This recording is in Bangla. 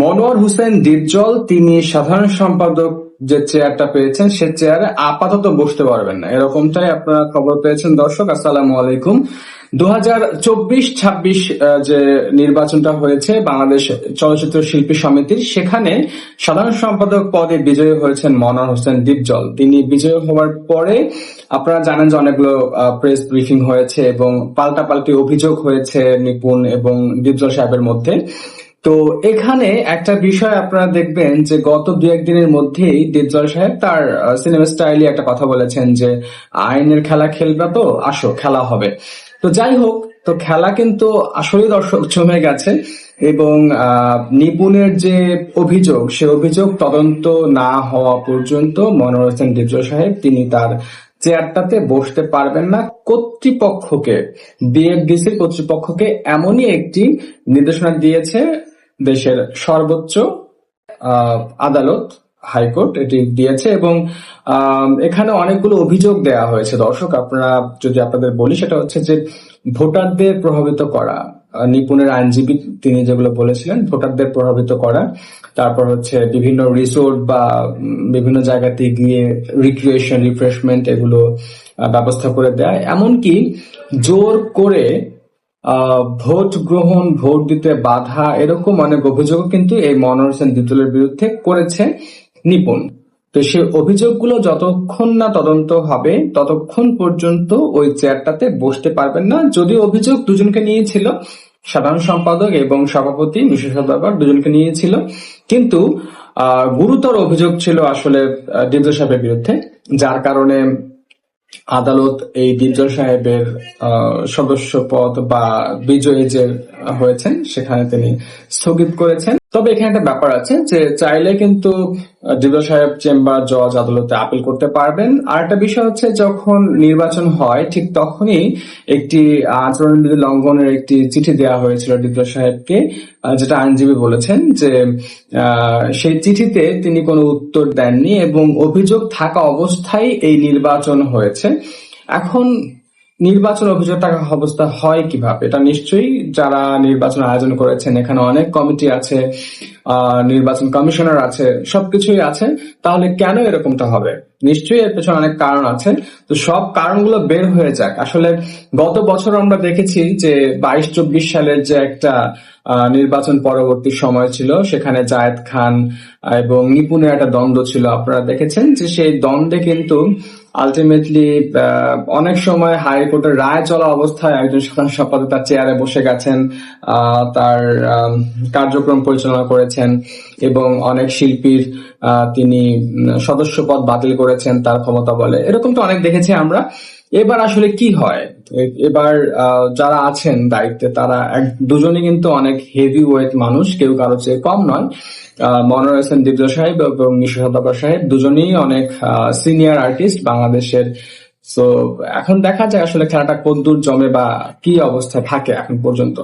মনোয়ার হোসেন ডিপজল তিনি সাধারণ সম্পাদক যে চেয়ারটা পেয়েছেন, সে চেয়ারে আপাতত বসতে পারবেন না। এরকমটাই আপনারা খবর পেয়েছেন। দর্শক, আসসালামু আলাইকুম। দু হাজার চব্বিশ ছাব্বিশ যে নির্বাচনটা হয়েছে বাংলাদেশ চলচ্চিত্র শিল্পী সমিতির, সেখানে সাধারণ সম্পাদক পদে বিজয়ী হয়েছেন মনোয়ার হোসেন ডিপজল তিনি বিজয়ী হওয়ার পরে আপনারা জানেন যে অনেকগুলো প্রেস ব্রিফিং হয়েছে এবং পাল্টাপাল্টি অভিযোগ হয়েছে নিপুণ এবং ডিপজল সাহেবের মধ্যে। তো এখানে একটা বিষয় আপনারা দেখবেন যে গত দু একদিনের মধ্যেই ডিপজল সাহেব তার সিনেমা স্টাইলে একটা কথা বলেছেন যে, আইনের খেলা খেলবে তো, আসো, খেলা হবে। তো যাই হোক, তো খেলা কিন্তু আসলে দর্শক জমে গেছে এবং নিপুণের যে অভিযোগ, সে অভিযোগ তদন্ত না হওয়া পর্যন্ত মনোয়ার হোসেন সাহেব। তিনি তার চেয়ারটাতে বসতে পারবেন না। কর্তৃপক্ষকে, বিএফডিসির কর্তৃপক্ষকে এমনই একটি নির্দেশনা দিয়েছে দেশের সর্বোচ্চ আদালত, হাইকোর্ট এটি দিয়েছে এবং এখানে অনেকগুলো অভিযোগ দেয়া হয়েছে। দর্শক, আপনারা যদি আপনাদের বলি, সেটা হচ্ছে যে ভোটারদের প্রভাবিত করা নিপুণের আইনজীবী তিনি যেগুলো বলেছিলেন, ভোটারদের প্রভাবিত করা, তারপর হচ্ছে বিভিন্ন রিসোর্ট বা বিভিন্ন জায়গাতে গিয়ে রিক্রিয়েশন রিফ্রেশমেন্ট এগুলো ব্যবস্থা করে দেয়। এমনকি জোর করে ভোট গ্রহণ, ভোট দিতে বাধা, এরকম অনেক অভিযোগ কিন্তু এই মনোহর হোসেন দ্বিতলের বিরুদ্ধে করেছে নিপুণ। তো সে অভিযোগগুলো যতক্ষণ না তদন্ত হবে, ততক্ষণ পর্যন্ত ওই চেয়ারটাতে বসতে পারবেন না। যদিও অভিযোগ দুজনকে নিয়েছিল, সাধারণ সম্পাদক এবং সভাপতি মিশু সদাগর দুজনকে নিয়েছিল, কিন্তু গুরুতর অভিযোগ ছিল আসলে ডিপজল সাহেবের বিরুদ্ধে, যার কারণে আদালত এই ডিপজল সাহেবের সদস্য পদ বা বিজয়ী যে হয়েছেন সেখানে তিনি স্থগিত করেছেন। তবে এখানে একটা ব্যাপার আছে যে চাইলে কিন্তু ডিপজল সাহেব চেম্বার জজ আদালতে আপিল করতে পারবেন। আর একটা বিষয় হচ্ছে যখন নির্বাচন হয়, ঠিক তখনই একটি আচরণবিধি লঙ্ঘনের একটি চিঠি দেওয়া হয়েছিল ডিপজল সাহেবকে যেটা আইনজীবী বলেছেন যে সেই চিঠিতে তিনি কোনো উত্তর দেননি এবং অভিযোগ থাকা অবস্থায় এই নির্বাচন হয়েছে। এখন নির্বাচন অভিযোগ টাকা অবস্থা হয় কীভাবে? এটা নিশ্চয়ই যারা নির্বাচন আয়োজন করেছেন, এখানে অনেক কমিটি আছে। নির্বাচন কমিশনার আছে, সবকিছুই আছে, তাহলে কেন এরকমটা হবে? নিশ্চয়ই এর পেছনে অনেক কারণ আছে। তো সব কারণগুলো বের হয়ে যাক। আসলে গত বছর আমরা দেখেছি যে বাইশ চব্বিশ সালের যে একটা নির্বাচন পরবর্তী সময় ছিল, সেখানে জায়েদ খান এবং নিপুণের একটা দ্বন্দ্ব ছিল। আপনারা দেখেছেন যে সেই দ্বন্দ্বে কিন্তু আলটিমেটলি অনেক সময় হাইকোর্টের রায় চলা অবস্থায় একজন সাধারণ সম্পাদক তার চেয়ারে বসে গেছেন। তার কার্যক্রম পরিচালনা করেছেন। এবং অনেক শিল্পীর তিনি সদস্য পদ বাতিল করেছেন তার ক্ষমতা বলে। এরকম তো অনেক দেখেছি আমরা। এবার আসলে কি হয়? এবার যারা আছেন দায়িত্বে তারা এক দুজনই কিন্তু অনেক হেভি ওয়েট মানুষ কেউ কারও চেয়ে কম নয়। আহ, মনোয়ার হোসেন দিব্য সাহেব এবং নিশু সদাগর সাহেব দুজনেই অনেক সিনিয়র আর্টিস্ট বাংলাদেশের। তো এখন দেখা যায় আসলে খেলাটা কদ্দূর জমে বা কি অবস্থায় থাকে এখন পর্যন্ত।